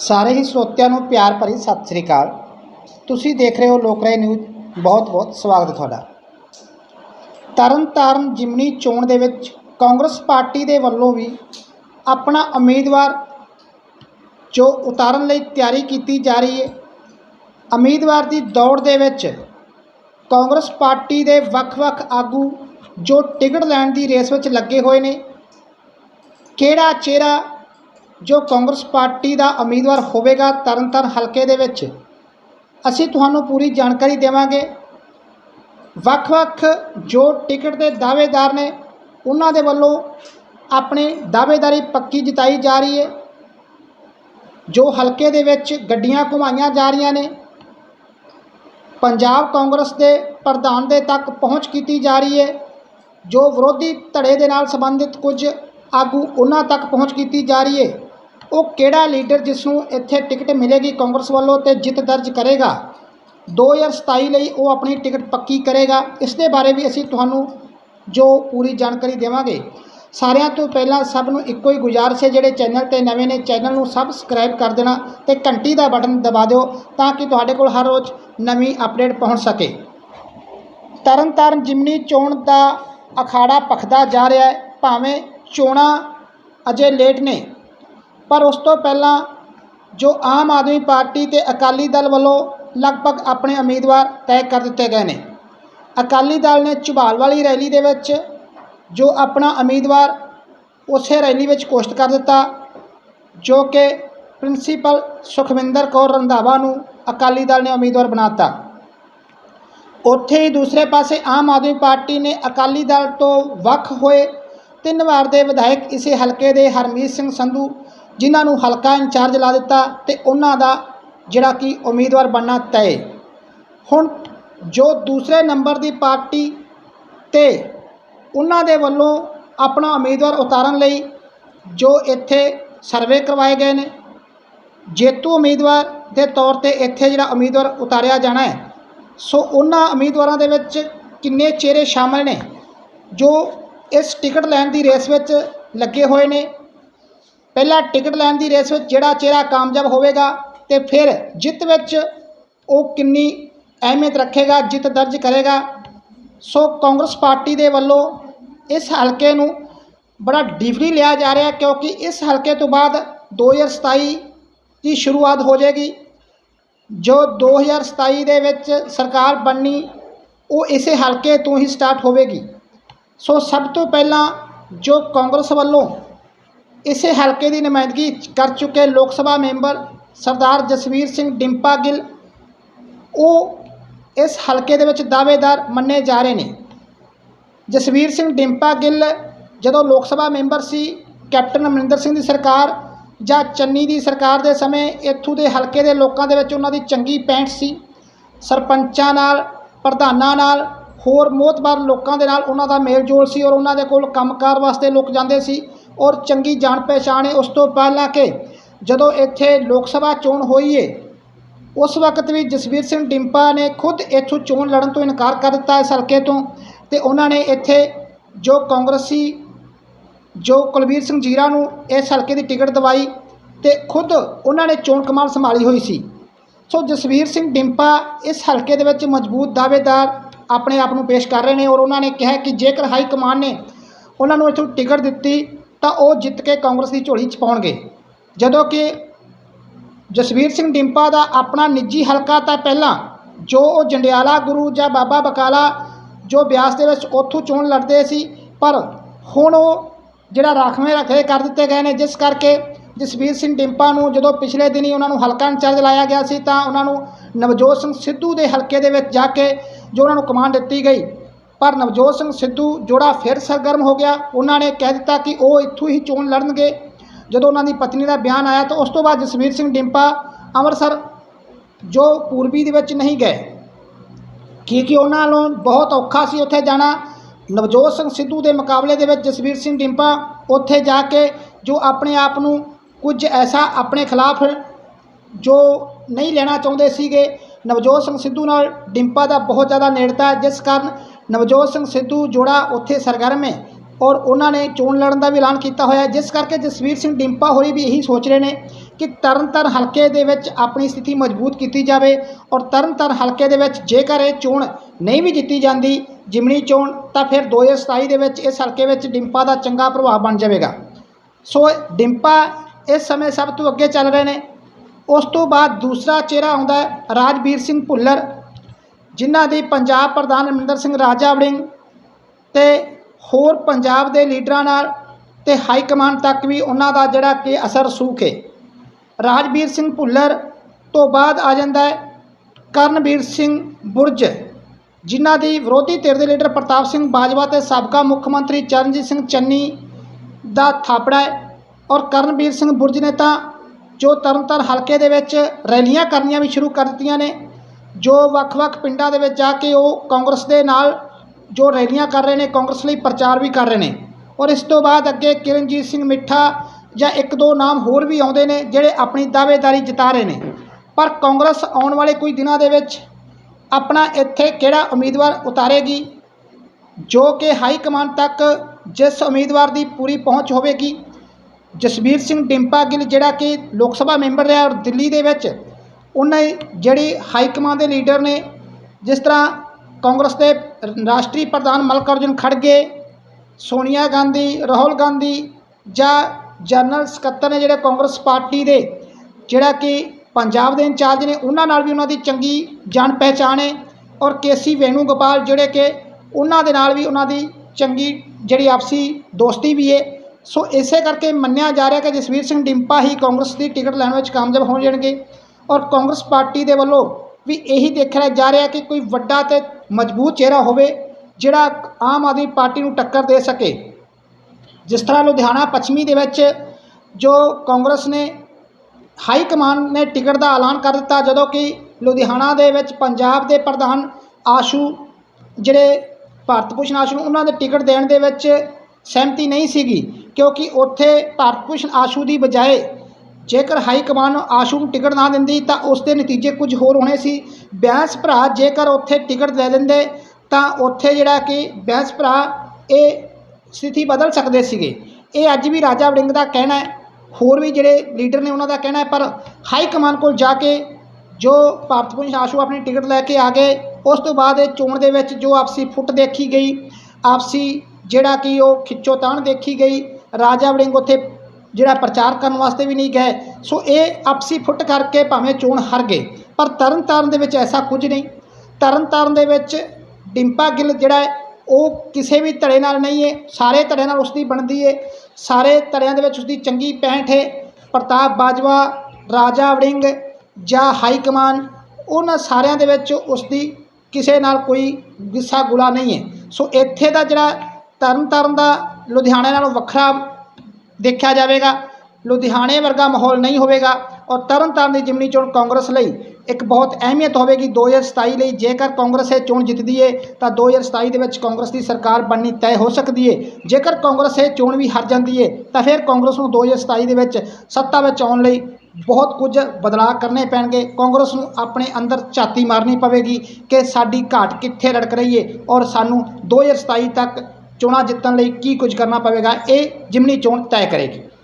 ਸਾਰੇ ਹੀ ਸਰੋਤਿਆਂ ਨੂੰ ਪਿਆਰ ਭਰੀ ਸਤਿ ਸ੍ਰੀ ਅਕਾਲ। ਤੁਸੀਂ ਦੇਖ ਰਹੇ ਹੋ ਲੋਕਰਾਏ ਨਿਊਜ਼। ਬਹੁਤ ਬਹੁਤ ਸਵਾਗਤ ਹੈ ਤੁਹਾਡਾ। ਤਰਨਤਾਰਨ ਜਿਮਨੀ ਚੋਣ ਦੇ ਵਿੱਚ ਕਾਂਗਰਸ ਪਾਰਟੀ ਦੇ ਵੱਲੋਂ ਵੀ ਆਪਣਾ ਉਮੀਦਵਾਰ ਜੋ ਉਤਾਰਨ ਲਈ ਤਿਆਰੀ ਕੀਤੀ ਜਾ ਰਹੀ ਹੈ, ਉਮੀਦਵਾਰ ਦੀ ਦੌੜ ਦੇ ਵਿੱਚ ਕਾਂਗਰਸ ਪਾਰਟੀ ਦੇ ਵੱਖ-ਵੱਖ ਆਗੂ ਜੋ ਟਿਕਟ ਲੈਣ ਦੀ ਰੇਸ ਵਿੱਚ ਲੱਗੇ ਹੋਏ ਨੇ, ਕਿਹੜਾ ਚਿਹਰਾ ਜੋ ਕਾਂਗਰਸ ਪਾਰਟੀ ਦਾ ਉਮੀਦਵਾਰ ਹੋਵੇਗਾ ਤਰਨਤਾਰਨ ਹਲਕੇ ਦੇ ਵਿੱਚ। ਅਸੀਂ ਤੁਹਾਨੂੰ ਪੂਰੀ ਜਾਣਕਾਰੀ ਦੇਵਾਂਗੇ। ਵੱਖ-ਵੱਖ ਜੋ ਟਿਕਟ ਦੇ ਦਾਅਵੇਦਾਰ ਨੇ, ਉਹਨਾਂ ਦੇ ਵੱਲੋਂ ਆਪਣੀ ਦਾਅਵੇਦਾਰੀ ਪੱਕੀ ਜਿਤਾਈ ਜਾ ਰਹੀ ਹੈ। ਜੋ ਹਲਕੇ ਦੇ ਵਿੱਚ ਗੱਡੀਆਂ ਘੁਮਾਈਆਂ ਜਾ ਰਹੀਆਂ ਨੇ, ਪੰਜਾਬ ਕਾਂਗਰਸ ਦੇ ਪ੍ਰਧਾਨ ਦੇ ਤੱਕ ਪਹੁੰਚ ਕੀਤੀ ਜਾ ਰਹੀ ਹੈ। ਜੋ ਵਿਰੋਧੀ ਧੜੇ ਦੇ ਨਾਲ ਸੰਬੰਧਿਤ ਕੁਝ ਆਗੂ ਉਹਨਾਂ ਤੱਕ ਪਹੁੰਚ ਕੀਤੀ ਜਾ ਰਹੀ ਹੈ। ਉਹ ਕਿਹੜਾ ਲੀਡਰ ਜਿਸ ਨੂੰ ਇੱਥੇ ਟਿਕਟ ਮਿਲੇਗੀ ਕਾਂਗਰਸ ਵੱਲੋਂ ਤੇ ਜਿੱਤ ਦਰਜ ਕਰੇਗਾ? 2027 ਲਈ ਉਹ ਆਪਣੀ ਟਿਕਟ ਪੱਕੀ ਕਰੇਗਾ। ਇਸ ਦੇ ਬਾਰੇ ਵੀ ਅਸੀਂ ਤੁਹਾਨੂੰ ਜੋ ਪੂਰੀ ਜਾਣਕਾਰੀ ਦੇਵਾਂਗੇ। ਸਾਰਿਆਂ ਤੋਂ ਪਹਿਲਾਂ ਸਭ ਨੂੰ ਇੱਕੋ ਹੀ ਗੁਜ਼ਾਰਿਸ਼ ਹੈ, ਜਿਹੜੇ ਚੈਨਲ ਤੇ ਨਵੇਂ ਨੇ, ਚੈਨਲ ਨੂੰ ਸਬਸਕ੍ਰਾਈਬ ਕਰ ਦੇਣਾ ਤੇ ਘੰਟੀ ਦਾ ਬਟਨ ਦਬਾ ਦਿਓ ਤਾਂ ਕਿ ਤੁਹਾਡੇ ਕੋਲ ਹਰ ਰੋਜ਼ ਨਵੀਂ ਅਪਡੇਟ ਪਹੁੰਚ ਸਕੇ। ਤਰਨਤਾਰਨ ਜਿਮਨੀ ਚੋਣ ਦਾ ਅਖਾੜਾ ਭਖਦਾ ਜਾ ਰਿਹਾ ਹੈ। ਭਾਵੇਂ ਚੋਣਾਂ ਅਜੇ ਲੇਟ ਨੇ ਪਰ ਉਸ ਤੋਂ ਪਹਿਲਾਂ ਜੋ ਆਮ ਆਦਮੀ ਪਾਰਟੀ ਤੇ ਅਕਾਲੀ ਦਲ ਵੱਲੋਂ ਲਗਭਗ ਆਪਣੇ ਉਮੀਦਵਾਰ ਤੈਅ ਕਰ ਦਿੱਤੇ ਗਏ ਨੇ। ਅਕਾਲੀ ਦਲ ਨੇ ਝੁਬਾਲ ਵਾਲੀ ਰੈਲੀ ਦੇ ਵਿੱਚ ਜੋ ਆਪਣਾ ਉਮੀਦਵਾਰ ਉਸੇ ਰੈਲੀ ਵਿੱਚ ਘੋਸ਼ਿਤ ਕਰ ਦਿੱਤਾ, ਜੋ ਕਿ ਪ੍ਰਿੰਸੀਪਲ ਸੁਖਵਿੰਦਰ ਕੌਰ ਰੰਧਾਵਾ ਨੂੰ ਅਕਾਲੀ ਦਲ ਨੇ ਉਮੀਦਵਾਰ ਬਣਾਤਾ ਉੱਥੇ ਹੀ ਦੂਸਰੇ ਪਾਸੇ ਆਮ ਆਦਮੀ ਪਾਰਟੀ ਨੇ ਅਕਾਲੀ ਦਲ ਤੋਂ ਵੱਖ ਹੋਏ ਤਿੰਨ ਵਾਰ ਦੇ ਵਿਧਾਇਕ, ਇਸੇ ਹਲਕੇ ਦੇ ਹਰਮੀਤ ਸਿੰਘ ਸੰਧੂ ਜਿਨ੍ਹਾਂ ਨੂੰ ਹਲਕਾ ਇੰਚਾਰਜ ਲਾ ਦਿੱਤਾ ਤੇ ਉਹਨਾਂ ਦਾ ਜਿਹੜਾ ਕਿ ਉਮੀਦਵਾਰ ਬਣਨਾ ਤੈਅ ਹੁਣ ਜੋ ਦੂਸਰੇ ਨੰਬਰ ਦੀ ਪਾਰਟੀ ਤੇ ਉਹਨਾਂ ਦੇ ਵੱਲੋਂ ਆਪਣਾ ਉਮੀਦਵਾਰ ਉਤਾਰਨ ਲਈ ਜੋ ਇੱਥੇ ਸਰਵੇ ਕਰਵਾਏ ਗਏ ਨੇ, ਜੇਤੂ ਉਮੀਦਵਾਰ ਦੇ ਤੌਰ ਤੇ ਇੱਥੇ ਜਿਹੜਾ ਉਮੀਦਵਾਰ ਉਤਾਰਿਆ ਜਾਣਾ ਹੈ, ਸੋ ਉਹਨਾਂ ਉਮੀਦਵਾਰਾਂ ਦੇ ਵਿੱਚ ਕਿੰਨੇ ਚਿਹਰੇ ਸ਼ਾਮਲ ਨੇ, ਜੋ ਇਸ ਟਿਕਟ ਲੈਣ ਦੀ ਰੇਸ ਵਿੱਚ ਲੱਗੇ ਹੋਏ ਨੇ ਪਹਿਲਾਂ ਟਿਕਟ ਲੈਣ ਦੀ ਰੇਸ ਵਿੱਚ ਜਿਹੜਾ ਚਿਹਰਾ ਕਾਮਯਾਬ ਹੋਵੇਗਾ ਤੇ ਫਿਰ ਜਿੱਤ ਵਿੱਚ ਉਹ ਕਿੰਨੀ ਅਹਿਮੀਅਤ ਰੱਖੇਗਾ, ਜਿੱਤ ਦਰਜ ਕਰੇਗਾ। ਸੋ ਕਾਂਗਰਸ ਪਾਰਟੀ ਦੇ ਵੱਲੋਂ ਇਸ ਹਲਕੇ ਨੂੰ ਬੜਾ ਡੀਪਲੀ ਲਿਆ ਜਾ ਰਿਹਾ ਕਿਉਂਕਿ ਇਸ ਹਲਕੇ ਤੋਂ ਬਾਅਦ 2027 ਦੀ ਸ਼ੁਰੂਆਤ ਹੋ ਜਾਏਗੀ। ਜੋ 2027 ਦੇ ਵਿੱਚ ਸਰਕਾਰ ਬਣਨੀ, ਉਹ ਇਸੇ ਹਲਕੇ ਤੋਂ ਹੀ ਸਟਾਰਟ ਹੋਵੇਗੀ। ਸੋ ਸਭ ਤੋਂ ਪਹਿਲਾਂ ਜੋ ਕਾਂਗਰਸ ਵੱਲੋਂ ਇਸੇ ਹਲਕੇ ਦੀ ਨੁਮਾਇੰਦਗੀ ਕਰ ਚੁੱਕੇ ਲੋਕ ਸਭਾ ਮੈਂਬਰ ਸਰਦਾਰ ਜਸਵੀਰ ਸਿੰਘ ਡਿੰਪਾ ਗਿੱਲ। ਉਹ ਇਸ ਹਲਕੇ ਦੇ ਵਿੱਚ ਦਾਅਵੇਦਾਰ ਮੰਨੇ ਜਾ ਰਹੇ ਨੇ। ਜਸਵੀਰ ਸਿੰਘ ਡਿੰਪਾ ਗਿੱਲ ਜਦੋਂ ਲੋਕ ਸਭਾ ਮੈਂਬਰ ਸੀ, ਕੈਪਟਨ ਅਮਰਿੰਦਰ ਸਿੰਘ ਦੀ ਸਰਕਾਰ ਜਾਂ ਚੰਨੀ ਦੀ ਸਰਕਾਰ ਦੇ ਸਮੇਂ ਇੱਥੋਂ ਦੇ ਹਲਕੇ ਦੇ ਲੋਕਾਂ ਦੇ ਵਿੱਚ ਉਹਨਾਂ ਦੀ ਚੰਗੀ ਪੈਂਠ ਸੀ। ਸਰਪੰਚਾਂ ਨਾਲ, ਪ੍ਰਧਾਨਾਂ ਨਾਲ, ਹੋਰ ਮੋਤਬਾਰ ਲੋਕਾਂ ਦੇ ਨਾਲ ਉਹਨਾਂ ਦਾ ਮੇਲ ਜੋਲ ਸੀ ਔਰ ਉਹਨਾਂ ਦੇ ਕੋਲ ਕੰਮਕਾਰ ਵਾਸਤੇ ਲੋਕ ਜਾਂਦੇ ਸੀ। ਔਰ ਚੰਗੀ ਜਾਣ ਪਹਿਚਾਣ ਹੈ ਉਸ ਤੋਂ ਪਹਿਲਾਂ ਕਿ ਜਦੋਂ ਇੱਥੇ ਲੋਕ ਸਭਾ ਚੋਣ ਹੋਈ ਏ, ਉਸ ਵਕਤ ਵੀ ਜਸਵੀਰ ਸਿੰਘ ਡਿੰਪਾ ਨੇ ਖੁਦ ਇੱਥੋਂ ਚੋਣ ਲੜਨ ਤੋਂ ਇਨਕਾਰ ਕਰ ਦਿੱਤਾ ਇਸ ਹਲਕੇ ਤੋਂ ਤੇ ਉਹਨਾਂ ਨੇ ਇੱਥੇ ਜੋ ਕਾਂਗਰਸੀ, ਜੋ ਕੁਲਵੀਰ ਸਿੰਘ ਜੀਰਾ ਨੂੰ ਇਸ ਹਲਕੇ ਦੀ ਟਿਕਟ ਦਵਾਈ ਤੇ ਖੁਦ ਉਹਨਾਂ ਨੇ ਚੋਣ ਕਮਾਨ ਸੰਭਾਲੀ ਹੋਈ ਸੀ। ਸੋ ਜਸਵੀਰ ਸਿੰਘ ਡਿੰਪਾ ਇਸ ਹਲਕੇ ਦੇ ਵਿੱਚ ਮਜ਼ਬੂਤ ਦਾਅਵੇਦਾਰ ਆਪਣੇ ਆਪ ਨੂੰ ਪੇਸ਼ ਕਰ ਰਹੇ ਨੇ ਔਰ ਉਹਨਾਂ ਨੇ ਕਿਹਾ ਕਿ ਜੇਕਰ ਹਾਈ ਕਮਾਨ ਨੇ ਉਹਨਾਂ ਨੂੰ ਇੱਥੋਂ ਟਿਕਟ ਦਿੱਤੀ ਤਾਂ ਉਹ ਜਿੱਤ ਕੇ ਕਾਂਗਰਸ ਦੀ ਝੋਲੀ 'ਚ ਪਾਉਣਗੇ। ਜਦੋਂ ਕਿ ਜਸਵੀਰ ਸਿੰਘ ਡਿੰਪਾ ਦਾ ਆਪਣਾ ਨਿੱਜੀ ਹਲਕਾ ਤਾਂ ਪਹਿਲਾਂ ਜੋ ਉਹ ਜੰਡਿਆਲਾ ਗੁਰੂ ਜਾਂ ਬਾਬਾ ਬਕਾਲਾ ਜੋ ਬਿਆਸ ਦੇ ਵਿੱਚ ਉੱਥੋਂ ਚੋਣ ਲੜਦੇ ਸੀ, ਪਰ ਹੁਣ ਉਹ ਜਿਹੜਾ ਰਾਖਵੇਂ ਰੱਖੇ ਕਰ ਦਿੱਤੇ ਗਏ ਨੇ, ਜਿਸ ਕਰਕੇ ਜਸਵੀਰ ਸਿੰਘ ਡਿੰਪਾ ਨੂੰ ਜਦੋਂ ਪਿਛਲੇ ਦਿਨੀ ਉਹਨਾਂ ਨੂੰ ਹਲਕਾ ਇੰਚਾਰਜ ਲਾਇਆ ਗਿਆ ਸੀ, ਤਾਂ ਉਹਨਾਂ ਨੂੰ ਨਵਜੋਤ ਸਿੰਘ ਸਿੱਧੂ ਦੇ ਹਲਕੇ ਦੇ ਵਿੱਚ ਜਾ ਕੇ ਜੋ ਉਹਨਾਂ ਨੂੰ ਕਮਾਂਡ ਦਿੱਤੀ ਗਈ। ਪਰ ਨਵਜੋਤ ਸਿੰਘ ਸਿੱਧੂ ਜੋੜਾ ਫਿਰ ਸਰਗਰਮ ਹੋ ਗਿਆ। ਉਹਨਾਂ ਨੇ ਕਹਿ ਦਿੱਤਾ ਕਿ ਉਹ ਇੱਥੋਂ ਹੀ ਚੋਣ ਲੜਨਗੇ। ਜਦੋਂ ਉਹਨਾਂ ਦੀ ਪਤਨੀ ਦਾ ਬਿਆਨ ਆਇਆ ਤਾਂ ਉਸ ਤੋਂ ਬਾਅਦ ਜਸਵੀਰ ਸਿੰਘ ਡਿੰਪਾ ਅੰਮ੍ਰਿਤਸਰ, ਜੋ ਪੂਰਬੀ ਦੇ ਵਿੱਚ ਨਹੀਂ ਗਏ, ਕਿਉਂਕਿ ਉਹਨਾਂ ਨੂੰ ਬਹੁਤ ਔਖਾ ਸੀ ਉੱਥੇ ਜਾਣਾ। ਨਵਜੋਤ ਸਿੰਘ ਸਿੱਧੂ ਦੇ ਮੁਕਾਬਲੇ ਦੇ ਵਿੱਚ ਜਸਵੀਰ ਸਿੰਘ ਡਿੰਪਾ ਉੱਥੇ ਜਾ ਕੇ ਜੋ ਆਪਣੇ ਆਪ ਨੂੰ ਕੁਝ ਐਸਾ ਆਪਣੇ ਖਿਲਾਫ ਜੋ ਨਹੀਂ ਲੈਣਾ ਚਾਹੁੰਦੇ ਸੀਗੇ, ਨਵਜੋਤ ਸਿੰਘ ਸਿੱਧੂ ਨਾਲ ਡਿੰਪਾ ਦਾ ਬਹੁਤ ਜ਼ਿਆਦਾ ਨੇੜਤਾ ਹੈ, ਜਿਸ ਕਾਰਨ ਨਵਜੋਤ ਸਿੰਘ ਸਿੱਧੂ ਜੋੜਾ ਉੱਥੇ ਸਰਗਰਮ ਹੈ ਔਰ ਉਹਨਾਂ ਨੇ ਚੋਣ ਲੜਨ ਦਾ ਵੀ ਐਲਾਨ ਕੀਤਾ ਹੋਇਆ ਜਿਸ ਕਰਕੇ ਜਸਵੀਰ ਸਿੰਘ ਡਿੰਪਾ ਹੋਰੀ ਵੀ ਇਹੀ ਸੋਚ ਰਹੇ ਨੇ ਕਿ ਤਰਨਤਾਰਨ ਹਲਕੇ ਦੇ ਵਿੱਚ ਆਪਣੀ ਸਥਿਤੀ ਮਜ਼ਬੂਤ ਕੀਤੀ ਜਾਵੇ ਔਰ ਤਰਨਤਾਰਨ ਹਲਕੇ ਦੇ ਵਿੱਚ ਜੇਕਰ ਇਹ ਚੋਣ ਨਹੀਂ ਵੀ ਜਿੱਤੀ ਜਾਂਦੀ, ਜਿਮਣੀ ਚੋਣ, ਤਾਂ ਫਿਰ 2027 ਦੇ ਵਿੱਚ ਇਸ ਹਲਕੇ ਵਿੱਚ ਡਿੰਪਾ ਦਾ ਚੰਗਾ ਪ੍ਰਭਾਵ ਬਣ ਜਾਵੇਗਾ। ਸੋ ਡਿੰਪਾ ਇਸ ਸਮੇਂ ਸਭ ਤੋਂ ਅੱਗੇ ਚੱਲ ਰਹੇ ਨੇ। ਉਸ ਤੋਂ ਬਾਅਦ ਦੂਸਰਾ ਚਿਹਰਾ ਆਉਂਦਾ ਹੈ, ਰਾਜਵੀਰ ਸਿੰਘ ਭੁੱਲਰ। ਜਿਨ੍ਹਾਂ ਦੀ ਪੰਜਾਬ ਪ੍ਰਧਾਨ ਅਮਰਿੰਦਰ ਸਿੰਘ ਰਾਜਾ ਵੜਿੰਗ ਤੇ ਹੋਰ ਪੰਜਾਬ ਦੇ ਲੀਡਰਾਂ ਨਾਲ ਤੇ ਹਾਈ ਕਮਾਂਡ ਤੱਕ ਵੀ ਉਹਨਾਂ ਦਾ ਜਿਹੜਾ ਕਿ ਅਸਰ ਸੂਖੇ ਰਾਜਵੀਰ ਸਿੰਘ ਭੁੱਲਰ ਤੋਂ ਬਾਅਦ ਆ ਜਾਂਦਾ ਹੈ ਕਰਨਵੀਰ ਸਿੰਘ ਬੁਰਜ, ਜਿਨ੍ਹਾਂ ਦੀ ਵਿਰੋਧੀ ਧਿਰ ਦੇ ਲੀਡਰ ਪ੍ਰਤਾਪ ਸਿੰਘ ਬਾਜਵਾ ਤੇ ਸਾਬਕਾ ਮੁੱਖ ਮੰਤਰੀ ਚਰਨਜੀਤ ਸਿੰਘ ਚੰਨੀ ਦਾ ਥਾਪੜਾ ਹੈ ਔਰ ਕਰਨਵੀਰ ਸਿੰਘ ਬੁਰਜ ਨੇ ਤਾਂ ਜੋ ਤਰਨਤਾਰਨ ਹਲਕੇ ਦੇ ਵਿੱਚ ਰੈਲੀਆਂ ਕਰਨੀਆਂ ਵੀ ਸ਼ੁਰੂ ਕਰ ਦਿੱਤੀਆਂ ਨੇ। ਜੋ ਵੱਖ-ਵੱਖ ਪਿੰਡਾਂ ਦੇ ਵਿੱਚ ਜਾ ਕੇ ਉਹ ਕਾਂਗਰਸ ਦੇ ਨਾਲ ਜੋ ਰੈਲੀਆਂ ਕਰ ਰਹੇ ਨੇ, ਕਾਂਗਰਸ ਲਈ ਪ੍ਰਚਾਰ ਵੀ ਕਰ ਰਹੇ ਨੇ। ਔਰ ਇਸ ਤੋਂ ਬਾਅਦ ਅੱਗੇ ਕਿਰਨਜੀਤ ਸਿੰਘ ਮਿੱਠਾ ਜਾਂ ਇੱਕ ਦੋ ਨਾਮ ਹੋਰ ਵੀ ਆਉਂਦੇ ਨੇ, ਜਿਹੜੇ ਆਪਣੀ ਦਾਅਵੇਦਾਰੀ ਜਤਾ ਰਹੇ ਨੇ। ਪਰ ਕਾਂਗਰਸ ਆਉਣ ਵਾਲੇ ਕੁਝ ਦਿਨਾਂ ਦੇ ਵਿੱਚ ਆਪਣਾ ਇੱਥੇ ਕਿਹੜਾ ਉਮੀਦਵਾਰ ਉਤਾਰੇਗੀ? ਜੋ ਕਿ ਹਾਈ ਕਮਾਂਡ ਤੱਕ ਜਿਸ ਉਮੀਦਵਾਰ ਦੀ ਪੂਰੀ ਪਹੁੰਚ ਹੋਵੇਗੀ, ਜਸਬੀਰ ਸਿੰਘ ਡਿੰਪਾ ਗਿੱਲ, ਜਿਹੜਾ ਕਿ ਲੋਕ ਸਭਾ ਮੈਂਬਰ ਰਿਹਾ ਔਰ ਦਿੱਲੀ ਦੇ ਵਿੱਚ ਉਹਨਾਂ ਜਿਹੜੀ ਹਾਈ ਕਮਾਂਡ ਦੇ ਲੀਡਰ ਨੇ, ਜਿਸ ਤਰ੍ਹਾਂ ਕਾਂਗਰਸ ਦੇ ਰਾਸ਼ਟਰੀ ਪ੍ਰਧਾਨ ਮਲਕਾਰਜੁਨ ਖੜਗੇ, ਸੋਨੀਆ ਗਾਂਧੀ, ਰਾਹੁਲ ਗਾਂਧੀ ਜਾਂ ਜਨਰਲ ਸਕੱਤਰ ਨੇ ਜਿਹੜੇ ਕਾਂਗਰਸ ਪਾਰਟੀ ਦੇ, ਜਿਹੜਾ ਕਿ ਪੰਜਾਬ ਦੇ ਇੰਚਾਰਜ ਨੇ, ਉਹਨਾਂ ਨਾਲ ਵੀ ਉਹਨਾਂ ਦੀ ਚੰਗੀ ਜਾਣ ਪਹਿਚਾਣ ਹੈ ਔਰ ਕੇਸੀ ਵੇਣੂਗੋਪਾਲ ਜਿਹੜੇ ਕਿ ਉਹਨਾਂ ਦੇ ਨਾਲ ਵੀ ਉਹਨਾਂ ਦੀ ਚੰਗੀ ਜਿਹੜੀ ਆਪਸੀ ਦੋਸਤੀ ਵੀ ਹੈ। ਸੋ ਇਸੇ ਕਰਕੇ ਮੰਨਿਆ ਜਾ ਰਿਹਾ ਕਿ ਜਸਵੀਰ ਸਿੰਘ ਡਿੰਪਾ ਹੀ ਕਾਂਗਰਸ ਦੀ ਟਿਕਟ ਲੈਣ ਵਿੱਚ ਕਾਮਯਾਬ ਹੋ ਜਾਣਗੇ। ਔਰ ਕਾਂਗਰਸ ਪਾਰਟੀ ਦੇ ਵੱਲੋਂ ਵੀ ਇਹੀ ਦੇਖਿਆ ਜਾ ਰਿਹਾ ਕਿ ਕੋਈ ਵੱਡਾ ਤੇ ਮਜ਼ਬੂਤ ਚਿਹਰਾ ਹੋਵੇ ਜਿਹੜਾ ਆਮ ਆਦਮੀ ਪਾਰਟੀ ਨੂੰ ਟੱਕਰ ਦੇ ਸਕੇ। ਜਿਸ ਤਰ੍ਹਾਂ ਲੁਧਿਆਣਾ ਪੱਛਮੀ ਦੇ ਵਿੱਚ ਜੋ ਕਾਂਗਰਸ ਨੇ ਹਾਈ ਕਮਾਂਡ ਨੇ ਟਿਕਟ ਦਾ ਐਲਾਨ ਕਰ ਦਿੱਤਾ, ਜਦੋਂ ਕਿ ਲੁਧਿਆਣਾ ਦੇ ਵਿੱਚ ਪੰਜਾਬ ਦੇ ਪ੍ਰਧਾਨ ਆਸ਼ੂ, ਜਿਹੜੇ ਭਾਰਤ ਭੂਸ਼ਣ ਆਸ਼ੂ ਨੂੰ ਉਹਨਾਂ ਦੇ ਟਿਕਟ ਦੇਣ ਦੇ ਵਿੱਚ ਸਹਿਮਤੀ ਨਹੀਂ ਸੀਗੀ, ਕਿਉਂਕਿ ਉੱਥੇ ਭਾਰਤ ਭੂਸ਼ਣ ਆਸ਼ੂ ਦੀ ਬਜਾਏ ਜੇਕਰ ਹਾਈ ਨੂੰ ਆਸ਼ੂ ਨੂੰ ਟਿਕਟ ਨਾ ਦਿੰਦੀ ਤਾਂ ਉਸ ਦੇ ਨਤੀਜੇ ਕੁਝ ਹੋਰ ਹੋਣੇ ਸੀ। ਬੈਂਸ ਭਰਾ ਜੇਕਰ ਉੱਥੇ ਟਿਕਟ ਦੇ ਦਿੰਦੇ ਤਾਂ ਉੱਥੇ ਜਿਹੜਾ ਕਿ ਬੈਂਸ ਭਰਾ ਇਹ ਸਥਿਤੀ ਬਦਲ ਸਕਦੇ ਸੀਗੇ। ਇਹ ਅੱਜ ਵੀ ਰਾਜਾ ਵੜਿੰਗ ਦਾ ਕਹਿਣਾ ਹੈ। ਹੋਰ ਵੀ ਜਿਹੜੇ ਲੀਡਰ ਨੇ ਉਹਨਾਂ ਦਾ ਕਹਿਣਾ ਹੈ, ਪਰ ਹਾਈ ਕਮਾਂਡ ਕੋਲ ਜਾ ਕੇ ਜੋ ਭਾਰਤ ਭੂਸ਼ਣ ਆਸ਼ੂ ਆਪਣੀ ਟਿਕਟ ਲੈ ਕੇ ਆ ਗਏ, ਉਸ ਤੋਂ ਬਾਅਦ ਇਹ ਚੋਣ ਦੇ ਵਿੱਚ ਜੋ ਆਪਸੀ ਫੁੱਟ ਦੇਖੀ ਗਈ, ਆਪਸੀ ਜਿਹੜਾ ਕਿ ਉਹ ਖਿੱਚੋਤਾਣ ਦੇਖੀ ਗਈ, ਰਾਜਾ ਵੜਿੰਗ ਉੱਥੇ ਜਿਹੜਾ ਪ੍ਰਚਾਰ ਕਰਨ ਵਾਸਤੇ ਵੀ ਨਹੀਂ ਗਏ। ਸੋ ਇਹ ਆਪਸੀ ਫੁੱਟ ਕਰਕੇ ਭਾਵੇਂ ਚੋਣ ਹਾਰ ਗਏ, ਪਰ ਤਰਨਤਾਰਨ ਦੇ ਵਿੱਚ ਐਸਾ ਕੁਝ ਨਹੀਂ। ਤਰਨਤਾਰਨ ਦੇ ਵਿੱਚ ਡਿੰਪਾ ਗਿੱਲ ਜਿਹੜਾ ਹੈ, ਉਹ ਕਿਸੇ ਵੀ ਧੜੇ ਨਾਲ ਨਹੀਂ ਹੈ, ਸਾਰੇ ਧੜੇ ਨਾਲ ਉਸ ਦੀ ਬਣਦੀ ਹੈ। ਸਾਰੇ ਧੜਿਆਂ ਦੇ ਵਿੱਚ ਉਸ ਦੀ ਚੰਗੀ ਪੈਂਠ ਹੈ। ਪ੍ਰਤਾਪ ਬਾਜਵਾ, ਰਾਜਾ ਵੜਿੰਗ ਜਾਂ ਹਾਈ ਕਮਾਨ ਉਹਨਾਂ ਸਾਰਿਆਂ ਦੇ ਵਿੱਚ ਉਸ ਦੀ ਕਿਸੇ ਨਾਲ ਕੋਈ ਗੁੱਸਾ ਗੁਲਾ ਨਹੀਂ ਹੈ। ਸੋ ਇੱਥੇ ਦਾ ਜਿਹੜਾ ਤਰਨ ਤਾਰਨ ਦਾ ਲੁਧਿਆਣੇ ਨਾਲੋਂ ਵੱਖਰਾ ਦੇਖਿਆ ਜਾਵੇਗਾ, ਲੁਧਿਆਣੇ ਵਰਗਾ ਮਾਹੌਲ ਨਹੀਂ ਹੋਵੇਗਾ ਔਰ ਤਰਨ ਤਾਰਨ ਦੀ ਜਿਮਨੀ ਚੋਣ ਕਾਂਗਰਸ ਲਈ ਇੱਕ ਬਹੁਤ ਅਹਿਮੀਅਤ ਹੋਵੇਗੀ। 2027 ਲਈ ਜੇਕਰ ਕਾਂਗਰਸ ਇਹ ਚੋਣ ਜਿੱਤਦੀ ਏ, ਤਾਂ 2027 ਦੇ ਵਿੱਚ ਕਾਂਗਰਸ ਦੀ ਸਰਕਾਰ ਬਣਨੀ ਤੈਅ ਹੋ ਸਕਦੀ ਏ। ਜੇਕਰ ਕਾਂਗਰਸ ਇਹ ਚੋਣ ਵੀ ਹਾਰ ਜਾਂਦੀ ਏ, ਤਾਂ ਫਿਰ ਕਾਂਗਰਸ ਨੂੰ 2027 ਦੇ ਵਿੱਚ ਸੱਤਾ ਵਿੱਚ ਆਉਣ ਲਈ ਬਹੁਤ ਕੁਝ ਬਦਲਾਅ ਕਰਨੇ ਪੈਣਗੇ। ਕਾਂਗਰਸ ਨੂੰ ਆਪਣੇ ਅੰਦਰ ਝਾਤੀ ਮਾਰਨੀ ਪਵੇਗੀ ਕਿ ਸਾਡੀ ਘਾਟ ਕਿੱਥੇ ਰੜਕ ਰਹੀ ਏ ਔਰ ਸਾਨੂੰ 2027 ਤੱਕ ਚੋਣਾਂ ਜਿੱਤਣ ਲਈ ਕੀ ਕੁਝ ਕਰਨਾ ਪਵੇਗਾ ਇਹ ਜਿਮਨੀ ਚੋਣ ਤੈਅ ਕਰੇਗੀ।